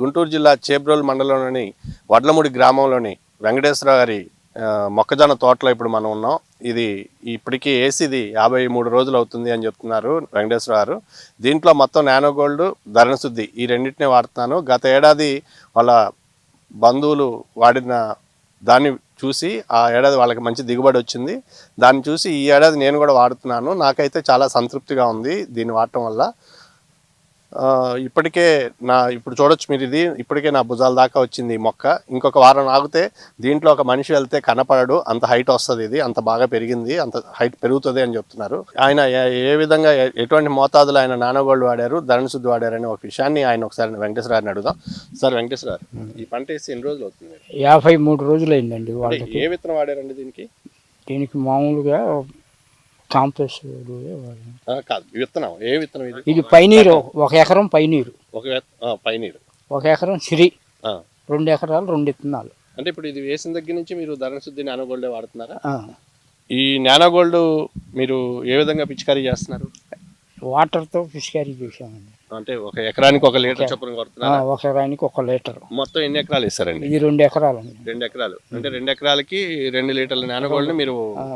గుంటూరు జిల్లా చేబ్రోల్ మండలంలోని వడ్లమూడి గ్రామంలోని వెంకటేశ్వర గారి మొక్కజొన్న తోటలో ఇప్పుడు మనం ఉన్నాం. ఇది ఇప్పటికీ ఏసీది యాభై మూడు రోజులు అవుతుంది అని చెప్తున్నారు వెంకటేశ్వర గారు దీంట్లో మొత్తం నానో గోల్డ్ ధరణశుద్ధి ఈ రెండింటిని వాడుతున్నాను. గత ఏడాది వాళ్ళ బంధువులు వాడిన దాన్ని చూసి ఆ ఏడాది వాళ్ళకి మంచి దిగుబడి వచ్చింది. దాన్ని చూసి ఈ ఏడాది నేను కూడా వాడుతున్నాను. నాకైతే చాలా సంతృప్తిగా ఉంది దీన్ని వాడటం వల్ల. ఇప్పటికే నా ఇప్పుడు చూడొచ్చు మీరు ఇది ఇప్పటికే నా భుజాల దాకా వచ్చింది ఈ మొక్క. ఇంకొక వారం ఆగితే దీంట్లో ఒక మనిషి వెళ్తే కనపడడు అంత హైట్ వస్తుంది ఇది అంత బాగా పెరిగింది అంత హైట్ పెరుగుతుంది అని చెప్తున్నారు. ఆయన ఏ- విధంగా ఎటువంటి మోతాదులో ఆయన నానోగోల్డ్ వాడారు ధరణ శుద్ధి వాడారని ఒక విషయాన్ని ఆయన ఒకసారి వెంకటేశ్వర గారిని అడుగుదాం. సార్ వెంకటేశ్వర ఈ పంట వేసి ఎన్ని రోజులు అవుతుంది? యాభై మూడు అంటే వాళ్ళకి. ఏ విత్తనం వాడారండి దీనికి? దీనికి మామూలుగా కాంప్లెక్స్ కాదు విత్తనం. ఏ విత్తనం ఇది? ఇది పైనీరు ఒక ఎకరం పైనీరు. ఒక పైనీరు. ఒక ఎకరం సిరి. రెండు ఎకరాలు రెండు విత్తనాలు. అంటే ఇప్పుడు ఇది వేసిన దగ్గర నుంచి మీరు ధరణ శుద్ధి నానోగోల్డే వాడుతున్నారా. ఈ నానోగోల్డ్ మీరు ఏ విధంగా పిచికారీ చేస్తున్నారు? వాటర్తో పిచికారీ చేసామండి అంటే ఒక ఎకరానికి ఒక లీటర్ చొప్పున కొడుతున్నారా? ఒక ఎకరానికి ఒక లీటర్. మొత్తం ఎన్ని ఎకరాలు వేస్తారండి ఇది రెండు ఎకరాలండి. రెండు ఎకరాలు. అంటే రెండు ఎకరాలకి రెండు లీటర్ల నానోగోల్డ్ని మీరు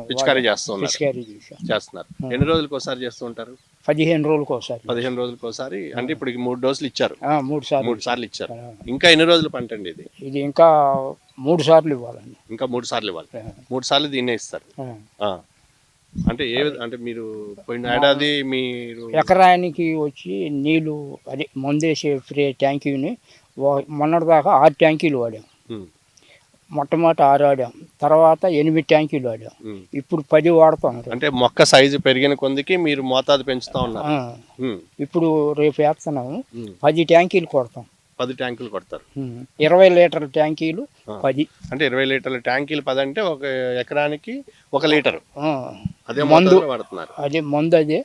పిచికారీ చేస్తూ ఉన్నారు పిచికారీ చేసాం చేస్తున్నారు. ఎన్ని రోజులకు ఒకసారి చేస్తూ ఉంటారు? పదిహేను రోజులకు ఒకసారి. పదిహేను రోజులకు ఒకసారి. అంటే ఇప్పుడు ఈ మూడు డోసులు ఇచ్చారు. మూడు సార్లు. మూడు సార్లు ఇచ్చారు. ఇంకా ఎన్ని రోజులు పంట అండి ఇది? ఇది ఇంకా మూడు సార్లు ఇవ్వాలండి. ఇంకా మూడు సార్లు ఇవ్వాలి. మూడు సార్లు దీన్నే ఇస్తారు. అంటే ఏ అంటే మీరు పోయిన ఏడాది మీరు ఎకరానికి వచ్చి నీళ్ళు అదే మందేసే ఫ్రీ ట్యాంకీని మొన్నటిదాకా ఆరు ట్యాంకీలు వాడాం. మొట్టమొదటి ఆరు వాడాం తర్వాత ఎనిమిది ట్యాంకీలు వాడాం. ఉమ్. ఇప్పుడు పది వాడుతాం. అంటే మొక్క సైజు పెరిగిన కొందికి మీరు మోతాదు పెంచుతా ఉన్నారు. ఇప్పుడు రేపు వేస్తున్నాము. పది ట్యాంకీలు కొడతాం. పది ట్యాంకులు కొడతారు. ఇరవై లీటర్ల ట్యాంకీలు. పది. అంటే ఇరవై లీటర్ల ట్యాంకీలు పది అంటే ఒక ఎకరానికి ఒక లీటరు. అదే మందు. వాడుతున్నారు. అదే మందు అదే.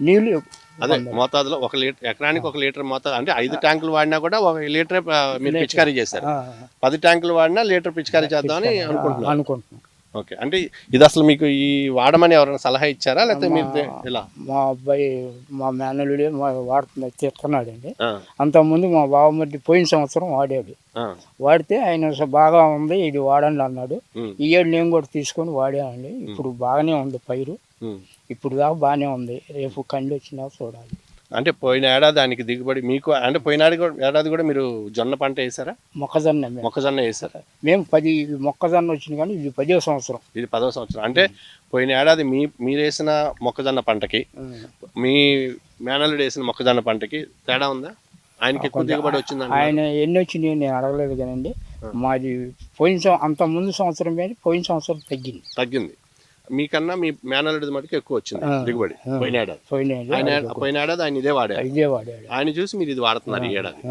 నీళ్ళు అదే మోతాదులో ఒక లీటర్ ఎకరానికి ఒక లీటర్ మోతాదు అంటే ఐదు ట్యాంకులు వాడినా కూడా ఒక లీటర్ మీరు పిచికారీ చేశారు. ఆ, పది ట్యాంకులు వాడినా లీటర్ పిచికారీ చేద్దామని అనుకుంటున్నారు. అనుకుంటున్నాం. ఓకే. అంటే ఇది అసలు మీకు ఈ వాడమని ఎవరైనా సలహా ఇచ్చారా? లేకపోతే మీరు ఇలా మా అబ్బాయి మా మేనల్లుడే మా వాడుతున్నా తిడుతున్నాడండి ఆ, అంతకుముందు మా బావమర్ది పోయిన సంవత్సరం వాడాడు. వాడితే ఆయన "స- బాగా ఉంది ఇది వాడండి అన్నాడు. ఈ ఏడు నేను కూడా తీసుకొని వాడానండి. ఇప్పుడు బాగానే ఉంది పైరు. ఇప్పుడు దాకా బాగానే ఉంది. రేపు కండి వచ్చినా చూడాలి. అంటే పోయిన ఏడాది దానికి దిగుబడి మీకు అంటే పోయిన ఏడాది కూడా మీరు జొన్న పంట వేసారా? మొక్కజొన్న మొక్కజొన్న వేసారా? మేము పది మొక్కజొన్న వచ్చింది కానీ ఇది పదో సంవత్సరం. ఇది పదో సంవత్సరం. అంటే పోయిన ఏడాది మీ మీరు వేసిన మొక్కజొన్న పంటకి. మీ మేనల్లుడు వేసిన మొక్కజొన్న పంటకి తేడా ఉందా? ఆయనకి ఎక్కువ దిగుబడి వచ్చిందండి ఆయన ఎన్ని వచ్చినాయి నేను అడగలేదు కానండి. మాది పోయిన అంత ముందు సంవత్సరం మీద పోయిన సంవత్సరం తగ్గింది. తగ్గింది. మీకన్నా మీ మేనల్లుడి మటుకు ఎక్కువ వచ్చింది. దిగుబడి. ఆ. పోయిన ఏడాది పోయిన ఆయన ఆయన ఇదే వాడారు ఇదే వాడాడు. ఆయన చూసి మీరు ఇది వాడుతున్నారు ఈ ఏడాది.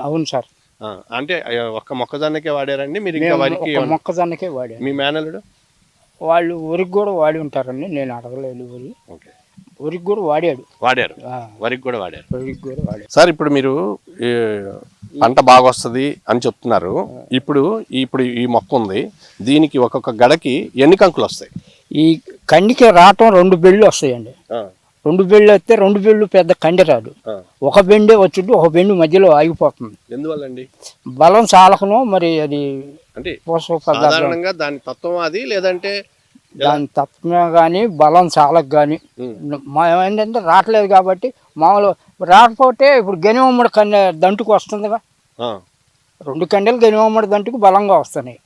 అవును- సార్. ఆ, అంటే ఒక్క మొక్కజొన్నకే వాడారండి మీరు ఇంకా వరికి మొక్కజొన్నకే వాడాడు మీ మేనల్లుడు వాళ్ళు వరికి కూడా వాడి ఉంటారండి నేను అడగలేదు వరి ఓకే. వరికి కూడా వాడాడు. వాడారు. వరికి కూడా వాడారు. వరికి కూడా వాడాడు. సార్ ఇప్పుడు మీరు ఈ పంట బాగా వస్తుంది అని చెప్తున్నారు. ఇప్పుడు ఇప్పుడు ఈ మొక్క ఉంది. దీనికి ఒక్కొక్క గడకి ఎన్ని కంకులు వస్తాయి ఈ కండికి రావటం రెండు బెళ్ళు వస్తాయండి. రెండు బెళ్ళు వస్తే రెండు బెళ్ళు పెద్ద కండి రాదు. ఒక బెండే వచ్చుంటే ఒక బెండు మధ్యలో ఆగిపోతుంది. ఎందువల్లండి? బలం చాలకను మరి అది అంటే సాధారణంగా దాని తత్వం అది లేదంటే దాని తత్వమే కానీ బలం చాలకు కానీ ఏంటంటే రావట్లేదు కాబట్టి మామూలు రాకపోతే ఇప్పుడు గనివమ్మడి కన్య దంటుకు వస్తుందిగా. రెండు కండలు గనివమ్మడి దంటుకు బలంగా వస్తున్నాయి.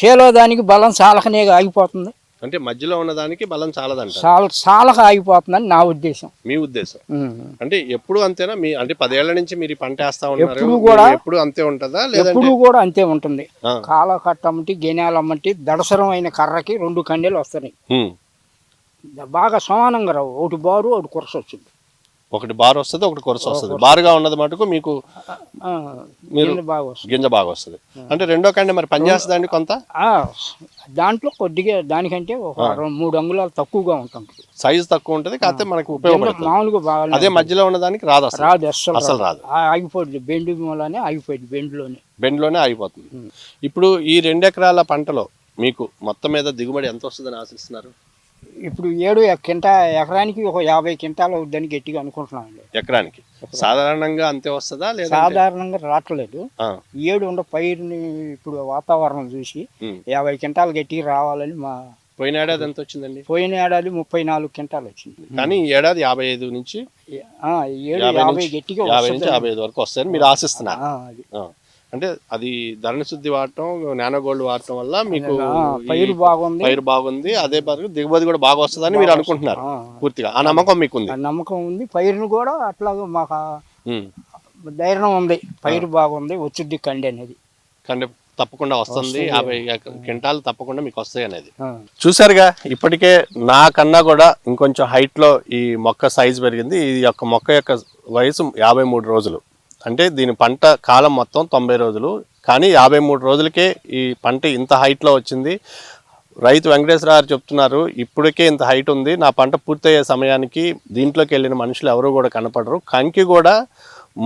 చేలో దానికి బలం చాలకనే ఆగిపోతుంది. అంటే మధ్యలో ఉన్న దానికి బలం చాలదంట చాల చాలక ఆగిపోతుందని నా ఉద్దేశం. మీ ఉద్దేశం. అంటే ఎప్పుడు అంతేనా? మీ అంటే పదేళ్ళ నుంచి మీరు పంట వేస్తా ఉన్నారు ఎప్పుడు కూడా- ఎప్పుడు అంతే ఉంటుందా? ఎప్పుడు కూడా అంతే ఉంటుంది. ఆ, కాల కట్టమ్మటి గెనాలమ్మటి దడసరమైన కర్రకి రెండు కండెలు వస్తున్నాయి. బాగా సమానంగా రావు. ఒకటి బారు ఒకటి కురస వచ్చింది ఒకటి బార్ వస్తుంది ఒకటి కొరస వస్తుంది. బారుగా ఉన్నది మటుకు మీకు మీరు- గింజ బాగా వస్తుంది. అంటే రెండో కండి మరి పనిచేస్తుందండి కొంత? ఆ, దాంట్లో కొద్దిగా దానికంటే ఒక మూడు అంగుళాలు తక్కువగా ఉంటుంది. సైజ్ తక్కువ ఉంటుంది కాకపోతే మనకు ఉపయోగపడుతుంది. మామూలుగా అదే మధ్యలో ఉన్న దానికి రాదు అసలు. రాదు అస్సలు అసలు రాదు. ఆ, ఆగిపోయింది బెండు మూలనే ఆగిపోయింది బెండులోనే. బెండ్లోనే ఆగిపోతుంది. ఇప్పుడు ఈ రెండు ఎకరాల పంటలో మీకు మొత్తం మీద దిగుబడి ఎంత వస్తుందని ఆశిస్తున్నారు? ఇప్పుడు ఏడు కింట ఎకరానికి ఒక యాభై క్వింటాలు అవుద్దని గట్టిగా అనుకుంటున్నామండి. ఎకరానికి. సాధారణంగా అంతే వస్తుందా లేదా సాధారణంగా రావట్లేదు. ఏడు ఉండ పైరుని ఇప్పుడు వాతావరణం చూసి. యాభై క్వింటాలు గట్టిగా రావాలని మా పోయిన ఏడాది ఎంత వచ్చిందండి? పోయిన ఏడాది ముప్పై నాలుగు క్వింటాలు వచ్చింది. కానీ ఈ ఏడాది యాభై ఐదు నుంచి యాభై నుంచి గట్టిగా యాభై నుంచి వస్తుందని- యాభై ఐదు వరకు వస్తాయని మీరు ఆశిస్తున్నారు. అంటే అది ధరణ శుద్ధి వాడటం నానో గోల్డ్ వాడటం వల్ల మీకు పైరు బాగుంది. పైరు బాగుంది. అదే పైరు దిగుబడి కూడా బాగా వస్తుందని మీరు అనుకుంటున్నారు పూర్తిగా. ఆ నమ్మకం మీకుంది. ఆ నమ్మకం ఉంది. పైరును కూడా అట్లాగే మాకు. ధైర్యం ఉంది. పైరు బాగుంది. వచ్చుద్ది కండి అనేది. కానీ తప్పకుండా వస్తుంది. యాభై క్వింటాలు తప్పకుండా మీకు వస్తాయి అనేది. చూసారుగా ఇప్పటికే నాకన్నా కూడా ఇంకొంచెం height లో ఈ మొక్క సైజు పెరిగింది. ఈ యొక్క మొక్క యొక్క వయసు యాభై మూడు రోజులు. అంటే దీని పంట కాలం మొత్తం తొంభై రోజులు. కానీ యాభై మూడు రోజులకే ఈ పంట ఇంత హైట్లో వచ్చింది. రైతు వెంకటేశ్వర గారు చెప్తున్నారు ఇప్పటికే ఇంత హైట్ ఉంది. నా పంట పూర్తయ్యే సమయానికి దీంట్లోకి వెళ్ళిన మనుషులు ఎవరు కూడా కనపడరు. కంకి కూడా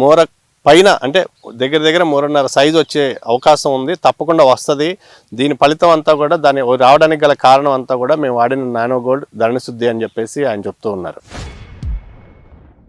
మూర పైన అంటే దగ్గర దగ్గర మూరన్నర సైజు వచ్చే అవకాశం ఉంది. తప్పకుండా వస్తుంది. దీని ఫలితం అంతా కూడా దాని రావడానికి గల కారణం అంతా కూడా మేము వాడిన నానో గోల్డ్ ధరణశుద్ధి అని చెప్పేసి ఆయన చెప్తూ ఉన్నారు.